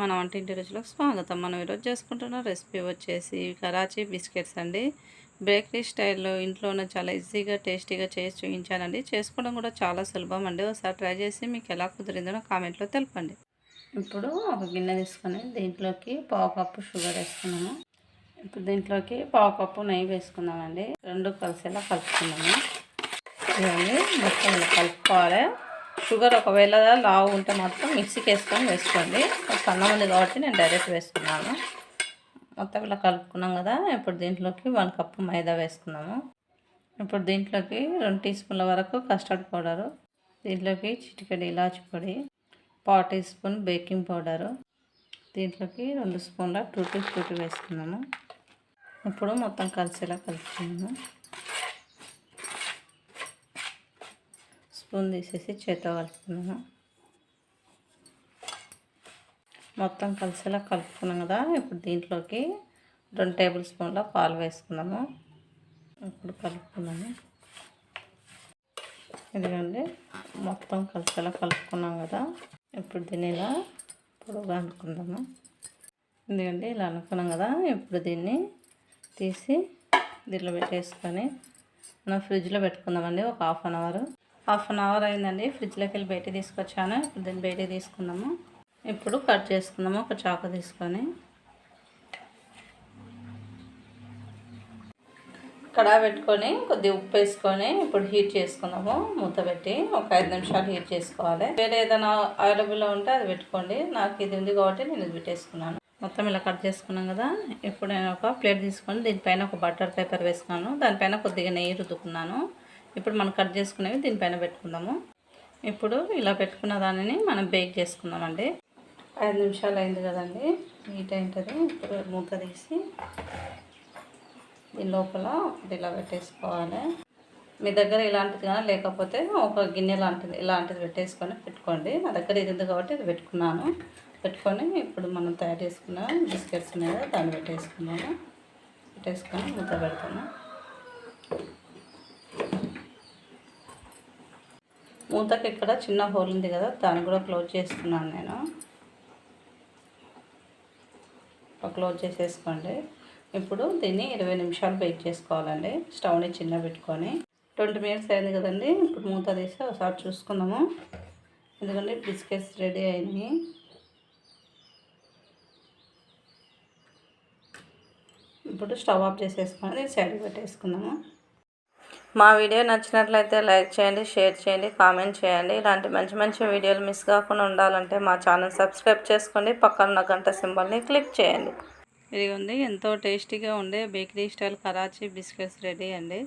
మన వంటింటి రుచులకు స్వాగతం. మనం ఈరోజు చేసుకుంటున్న రెసిపీ వచ్చేసి కరాచీ బిస్కెట్స్ అండి. బేకరీ స్టైల్లో ఇంట్లోనే చాలా ఈజీగా టేస్టీగా చేసి చూపించానండి. చేసుకోవడం కూడా చాలా సులభం అండి. ఒకసారి ట్రై చేసి మీకు ఎలా కుదిరిందో కామెంట్లో తెలపండి. ఇప్పుడు ఒక గిన్నె తీసుకొని దీంట్లోకి పావు కప్పు షుగర్ వేసుకున్నాము. ఇప్పుడు దీంట్లోకి పావు కప్పు నెయ్యి వేసుకున్నామండి రెండు కలిసేలా కలుపుకున్నాము ఇవన్నీ మొత్తం కలుపుకోవాలి. షుగర్ ఒకవేళ లావు ఉంటే మాత్రం మిక్సీకి వేసుకొని వేసుకోండి. సన్నం ఉంది కాబట్టి నేను డైరెక్ట్ వేసుకున్నాను. మొత్తం ఇలా కలుపుకున్నాం కదా ఇప్పుడు దీంట్లోకి వన్ కప్పు మైదా వేసుకున్నాము. ఇప్పుడు దీంట్లోకి రెండు టీ స్పూన్ల వరకు కస్టర్డ్ పౌడరు దీంట్లోకి చిటికెడు ఇలాచి పొడి పావు టీ స్పూన్ బేకింగ్ పౌడరు దీంట్లోకి రెండు స్పూన్ల టూటీ ఫ్రూటీ వేసుకున్నాము. ఇప్పుడు మొత్తం కలిసేలా కలుపుకున్నాము. స్పూన్ తీసేసి చేత్తో కలుపుకున్నాను. మొత్తం కలిసేలా కలుపుకున్నాం కదా ఇప్పుడు దీంట్లోకి రెండు టేబుల్ స్పూన్ల పాలు వేసుకున్నాము ఇప్పుడు కలుపుకున్నాము ఇదిగండి మొత్తం కలిసేలా కలుపుకున్నాం కదా ఇప్పుడు దీన్ని ఇలా పొడవుగా అనుకుందాము. ఎందుకంటే ఇలా అనుకున్నాం కదా ఇప్పుడు దీన్ని తీసి దీనిలో పెట్టేసుకొని మనం ఫ్రిడ్జ్లో పెట్టుకుందామండి ఒక half an hour. Half an hour అయిందండి. ఫ్రిడ్జ్లోకి వెళ్ళి బయట తీసుకొచ్చాను. ఇప్పుడు దీన్ని బయట తీసుకుందాము. ఇప్పుడు కట్ చేసుకుందాము. ఒక చాకు తీసుకొని. కడా పెట్టుకొని కొద్దిగా ఉప్పు వేసుకొని ఇప్పుడు హీట్ చేసుకుందాము. మూత పెట్టి ఒక ఐదు నిమిషాలు హీట్ చేసుకోవాలి. వేరే ఏదైనా అవైలబుల్లో ఉంటే అది పెట్టుకోండి. నాకు ఇది ఉంది కాబట్టి నేను ఇది పెట్టేసుకున్నాను. మొత్తం ఇలా కట్ చేసుకున్నాం కదా. ఇప్పుడు నేను ఒక ప్లేట్ తీసుకొని దీనిపైన ఒక బటర్ పేపర్ వేసుకున్నాను. దానిపైన కొద్దిగా నెయ్యి రుద్దుకున్నాను. ఇప్పుడు మనం కట్ చేసుకునేవి దీనిపైన పెట్టుకుందాము. ఇప్పుడు ఇలా పెట్టుకున్న దానిని మనం బేక్ చేసుకుందామండి. ఐదు నిమిషాలు అయింది కదండి. హీట్ అయింటుంది. ఇప్పుడు మూత తీసి దీని లోపల ఇలా పెట్టేసుకోవాలి. మీ దగ్గర ఇలాంటిది కానీ లేకపోతే ఒక గిన్నె లాంటిది ఇలాంటిది పెట్టేసుకొని పెట్టుకోండి. నా దగ్గర ఇది ఉంది కాబట్టి ఇది పెట్టుకున్నాను. పెట్టుకొని ఇప్పుడు మనం తయారు చేసుకున్న బిస్కెట్స్ మీద దాన్ని పెట్టేసుకున్నాను పెట్టేసుకొని మూత పెడతాను మూతకి ఇక్కడ చిన్న హోల్ ఉంది కదా దాన్ని కూడా క్లోజ్ చేస్తున్నాను నేను. క్లోజ్ చేసేసుకోండి. ఇప్పుడు దీన్ని ఇరవై నిమిషాలు బేక్ చేసుకోవాలండి. స్టవ్ని చిన్న పెట్టుకొని. ట్వంటీ మినిట్స్ అయింది కదండి ఇప్పుడు మూత తీసి ఒకసారి చూసుకుందాము. ఎందుకంటే బిస్కెట్స్ రెడీ అయినాయి. ఇప్పుడు స్టవ్ ఆఫ్ చేసేసుకొని సైడ్ పెట్టేసుకుందాము. మా వీడియో నచ్చినట్లయితే లైక్ చేయండి షేర్ చేయండి కామెంట్ చేయండి. ఇలాంటి మంచి మంచి వీడియోలు మిస్ కాకుండా ఉండాలంటే మా ఛానల్ సబ్స్క్రైబ్ చేసుకోండి. పక్కన గంట సింబల్ని క్లిక్ చేయండి. ఇది ఉంది ఎంతో టేస్టీగా ఉండే bakery style Karachi biscuits ready అండి.